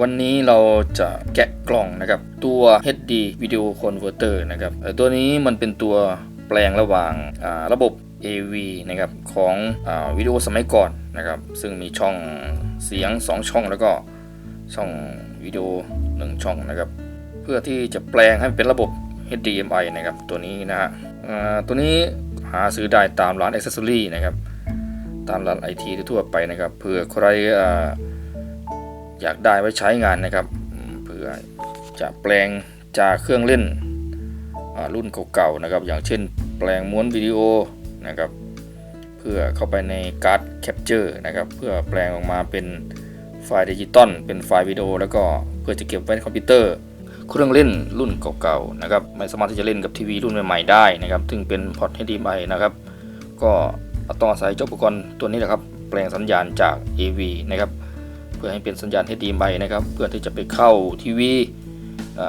วันนี้เราจะแกะกล่องนะครับ ตัว HD Video Converter นะครับตัวนี้มันเป็นตัวแปลงระหว่างาระบบ AV นะครับของอวิดีโอสมัยก่อนนะครับ ซึ่งมีช่องเสียง 2 ช่องแล้วก็ช่องวิดีโอ 1 ช่องนะครับ เพื่อที่จะแปลงให้เป็นระบบ HDMI นะครับตัวนี้นะฮะตัวนี้หาซื้อได้ตามร้านอ c เซสซอรี่นะครับ ตามร้านไอทีทั่วไปนะครับเผื่อใคร อยากได้ไว้ใช้งานนะครับเผื่อจะแปลงจากเครื่องเล่นรุ่นเก่าๆนะครับ อย่างเช่นแปลงม้วนวิดีโอนะครับ เพื่อเข้าไปในการ์ดแคปเจอร์นะครับเพื่อแปลงออกมาเป็นไฟล์ดิจิตอลเป็นไฟล์วิดีโอแล้วก็เพื่อจะเก็บไว้ในคอมพิวเตอร์ เครื่องเล่นรุ่นเก่าๆนะครับไม่สามารถที่จะเล่นกับทีวีรุ่นใหม่ๆได้นะครับ ซึ่งเป็นพอร์ต HDMI นะครับ ก็ต้องอาศัยเจ้าอุปกรณ์ตัวนี้แหละครับ แปลงสัญญาณจาก AV นะครับ เพื่อให้เป็นสัญญาณ HDMI นะครับ เพื่อที่จะไปเข้าทีวี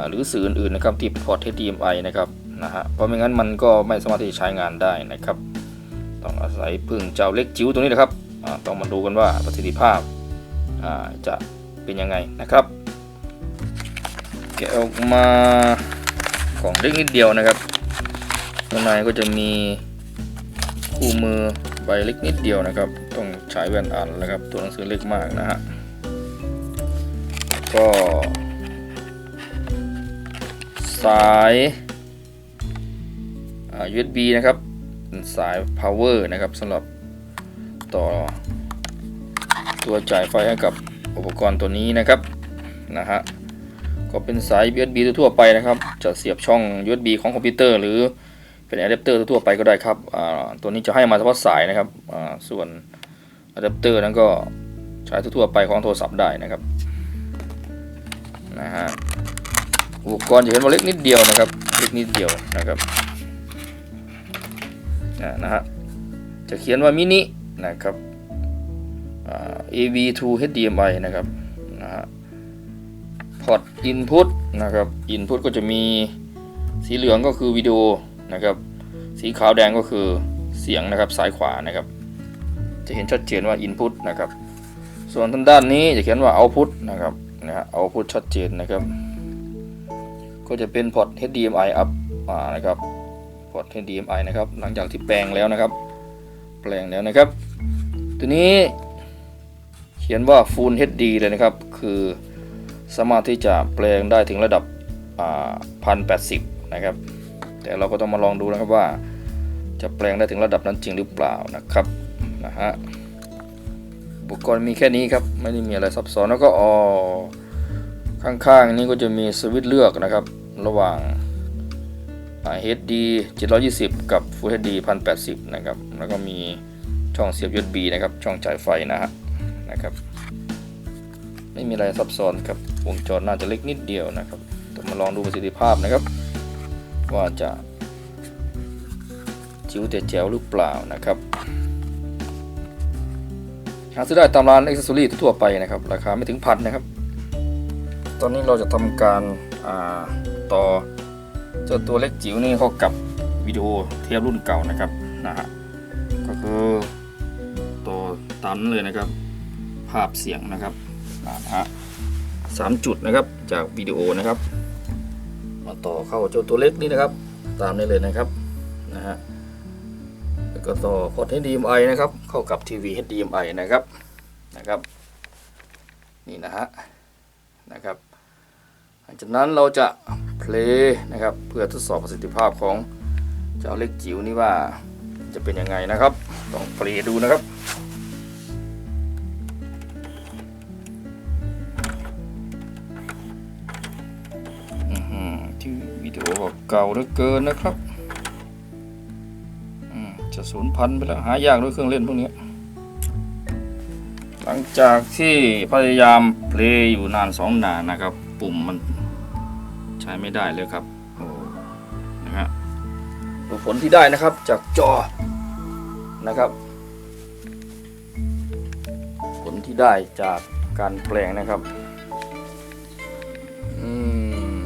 หรือสื่ออื่นๆนะครับที่พอร์ต HDMI นะครับนะฮะเพราะไม่งั้นมันก็ไม่สามารถที่จะใช้งานได้นะครับ ต้องอาศัยพึ่งเจ้าเล็กจิ๋วตัวนี้นะครับต้องมาดูกันว่าประสิทธิภาพาจะเป็นยังไงนะครับแกะออกมากล่องเล็กนิดเดียวนะครับข้างในก็จะมีคู่มือใบเล็กนิดเดียวนะครับ ต้องใช้แว่นอ่านนะครับตัวหนังสือเล็กมากนะฮะ ก็ สาย USB นะครับ สาย power นะครับสำหรับต่อ ตัวจ่ายไฟให้กับอุปกรณ์ตัวนี้นะครับนะฮะก็เป็นสาย USB ทั่วไปนะครับ จะเสียบช่อง USB ของคอมพิวเตอร์หรือเป็นอะแดปเตอร์ทั่วไปก็ได้ครับตัวนี้จะให้มาเฉพาะสายนะครับส่วนอะแดปเตอร์นั้นก็ใช้ทั่วไปของโทรศัพท์ได้นะครับ นะฮะอุปกรณ์จะเห็นว่าเล็กนิดเดียวนะครับ เล็กนิดเดียวนะครับอ่านะฮะจะเขียนว่ามินินะครับอ่า AV to HDMI นะครับนะฮะพอร์ต Input นะครับ Input ก็จะมีสีเหลืองก็คือวิดีโอนะครับ สีขาวแดงก็คือเสียงนะครับซ้ายขวานะครับ จะเห็นชัดเจนว่า Input นะครับ ส่วนทางด้านนี้จะเขียนว่า Output นะครับ นะฮะ Output ชัดเจนนะครับ ก็จะเป็นพอร์ต HDMI up อ่านะครับพอร์ต HDMI นะครับ หลังจากที่แปลงแล้วนะครับ แปลงแล้วนะครับ ตัวนี้เขียนว่า Full HD เลยนะครับ คือสามารถที่จะแปลงได้ถึงระดับพันแปดสิบนะครับ แต่เราก็ต้องมาลองดูนะครับว่า จะแปลงได้ถึงระดับนั้นจริงหรือเปล่านะครับนะฮะ อุปกรณ์มีแค่นี้ครับ ไม่ได้มีอะไรซับซ้อนแล้วก็อ๋อข้างๆนี้ก็จะมีสวิตช์เลือกนะครับ ระหว่างอ่า HD 720 กับ Full HD 1080 นะครับ แล้วก็มีช่องเสียบ USB นะครับ ช่องจ่ายไฟนะฮะนะครับ ไม่มีอะไรซับซ้อนครับ วงจรน่าจะเล็กนิดเดียวนะครับต้องมาลองดูประสิทธิภาพนะครับ ว่าจะจิ๋วแต่แจ๋วหรือเปล่านะครับ หาซื้อได้ตามร้านอ็กซ์ซอรี่ทั่วไปนะครับ ราคาไม่ถึงพันนะครับ ตอนนี้เราจะทำการาต่อเจ้าตัวเล็กจิ๋วนี่เข้ากับวิดีโอเทียบรุ่นเก่านะครับนะฮะก็คือตัวตามนั้นเลยนะครับ ภาพเสียงนะครับนะฮะสามจุดนะครับจากวิดีโอนะครับ มาต่อเข้าเจ้าตัวเล็กนี่นะครับ ตามนี้เลยนะครับนะฮะ ก็ต่อพอร์ต HDMI นะครับ เข้ากับทีวี HDMI นะครับนะครับ นี่นะฮะนะครับ หลังจากนั้นเราจะเพลย์นะครับ เพื่อทดสอบประสิทธิภาพของเจ้าเล็กจิ๋วนี่ว่าจะเป็นยังไงนะครับต้องเพลย์ดูนะครับอื้อหือที่วิดีโอเก่าเหลือเกินนะครับ จะสูญพันธุ์ไปแล้วหายากด้วยเครื่องเล่นพวกนี้หลังจากที่พยายามเพลย์อยู่นานสองนานนะครับ ปุ่มมันใช้ไม่ได้เลยครับโอ้นะฮะดูผลที่ได้นะครับจากจอนะครับ ผลที่ได้จากการแปลงนะครับอืม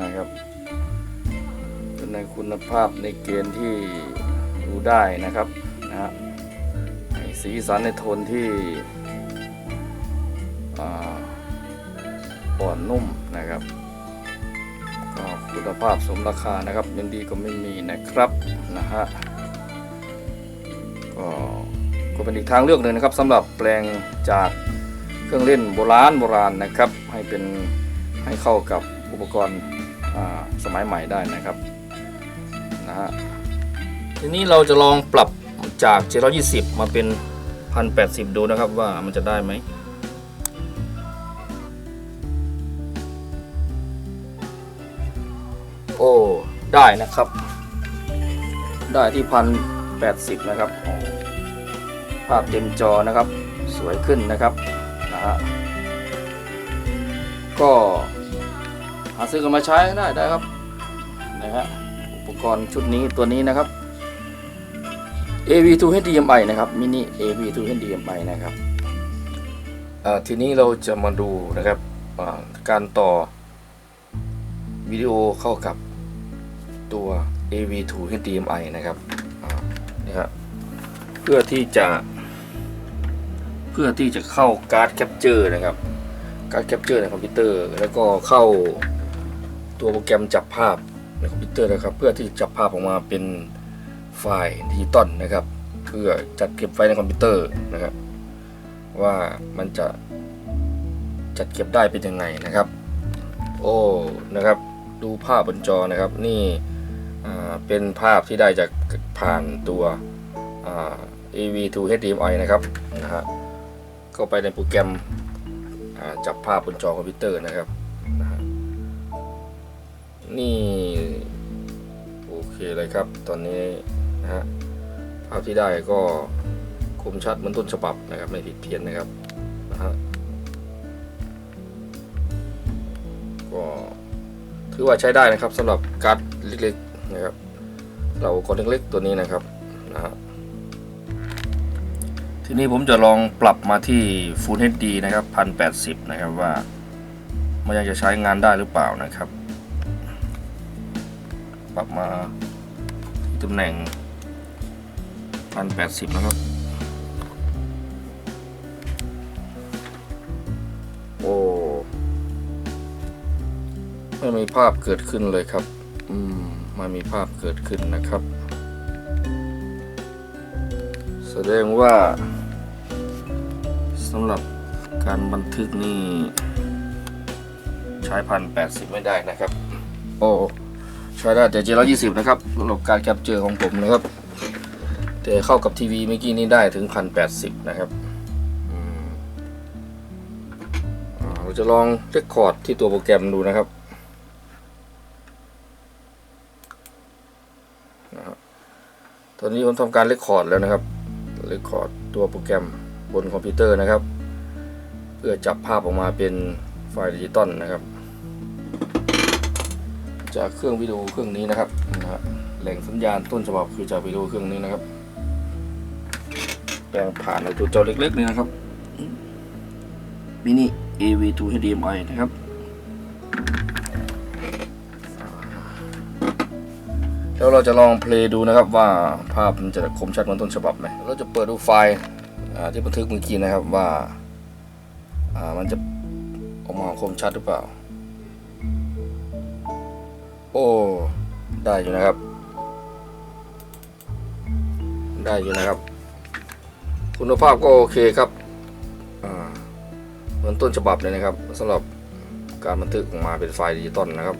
นะครับในคุณภาพในเกณฑ์ที่ ดูได้นะครับนะฮะสีสันในโทนที่อ่อนนุ่มนะครับก็คุณภาพสมราคานะครับยังดีก็ไม่มีนะครับนะฮะก็ก็เป็นอีกทางเลือกหนึ่งนะครับสำหรับแปลงจากเครื่องเล่นโบราณโบราณนะครับ ให้เป็นให้เข้ากับอุปกรณ์สมัยใหม่ได้นะครับนะฮะ ทีนี้เราจะลองปรับจาก 720 มาเป็น 1080 ดูนะครับว่ามันจะได้ไหมโอ้ ได้นะครับ ได้ที่พันแปดสิบนะครับ ภาพเต็มจอนะครับ สวยขึ้นนะครับนะฮะก็หาซื้อกันมาใช้ได้ได้ครับนะฮะอุปกรณ์ชุดนี้ตัวนี้นะครับ AV2 HDMI นะครับ Mini AV2 HDMI นะครับทีนี้เราจะมาดูนะครับการต่อวิดีโอเข้ากับตัว AV2 HDMI นะครับนี่ครับเพื่อที่จะ เพื่อที่จะเข้าการ์ดแคปเจอร์นะครับ การ์ดแคปเจอร์ในคอมพิวเตอร์ แล้วก็เข้าตัวโปรแกรมจับภาพในคอมพิวเตอร์นะครับ เพื่อที่จะจับภาพออกมาเป็น ไฟล์ดิจิตอลนะครับ เพื่อจัดเก็บไว้ในคอมพิวเตอร์นะครับว่ามันจะจัดเก็บได้เป็นยังไงนะครับ โอ้นะครับ ดูภาพบนจอนะครับนี่เป็นภาพที่ได้จากผ่านตัว AV2 HDMI นะครับนะฮะเข้าไปในโปรแกรมจับภาพบนจอคอมพิวเตอร์นะครับนะฮะนี่ โอเคเลยครับ ตอนนี้ นะฮะภาพที่ได้ก็คมชัดเหมือนต้นฉบับนะครับไม่ผิดเพี้ยนนะครับนะฮะก็ถือว่าใช้ได้นะครับสำหรับการ์ดเล็กๆนะครับ เราคนเล็กๆตัวนี้นะครับนะฮะทีนี้ผมจะลองปรับมาที่ Full HD นะครับ1080 นะครับว่ามันยังจะใช้งานได้หรือเปล่านะครับ ปรับมาที่ตำแหน่ง 1080นะครับ โอ้ ไม่มีภาพเกิดขึ้นเลยครับ อืมไม่มีภาพเกิดขึ้นนะครับ แสดงว่าสำหรับการบันทึกนี่ใช้พันแปดสิบไม่ได้นะครับ โอ้ใช้ได้แต่เจ็ดร้อยี่สิบนะครับสำหรับการแคปเจอร์ของผมนะครับ แต่เข้ากับทีวีเมื่อกี้นี่ได้ถึงพันแปดสิบนะครับเราจะลองเรคคอร์ดที่ตัวโปรแกรมดูนะครับตอนนี้ผมทำการเรคคอร์ดแล้วนะครับเรคคอร์ดตัวโปรแกรมบนคอมพิวเตอร์นะครับ เพื่อจับภาพออกมาเป็นไฟล์ดิจิตอลนะครับ จากเครื่องวิดีโอเครื่องนี้นะครับนะฮะแหล่งสัญญาณต้นฉบับคือจากวิดีโอเครื่องนี้นะครับ แปลงผ่านในตัวจอเล็กๆนี่นะครับ mini AV2 HDMI นะครับแล้วเราจะลองเพลย์ดูนะครับว่าภาพมันจะคมชัดเหมือนต้นฉบับไหมเราจะเปิดดูไฟล์ที่บันทึกเมื่อกี้นะครับว่าอ่ามันจะออกมาคมชัดหรือเปล่า โอ้ได้อยู่นะครับ ได้อยู่นะครับ คุณภาพก็โอเคครับเหมือนต้นฉบับเลยนะครับสำหรับการบันทึกออกมาเป็นไฟล์ดิจิตอลนะครับ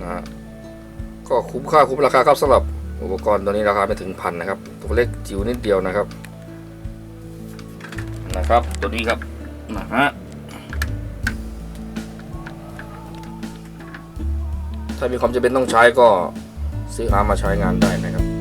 นะฮะก็คุ้มค่าคุ้มราคาครับสำหรับอุปกรณ์ตัวนี้ราคาไม่ถึงพันนะครับตัวเล็กจิ๋วนิดเดียวนะครับ นะครับ ตัวนี้ครับนะฮะถ้ามีความจำเป็นต้องใช้ก็ ซื้อหามาใช้งานได้นะครับ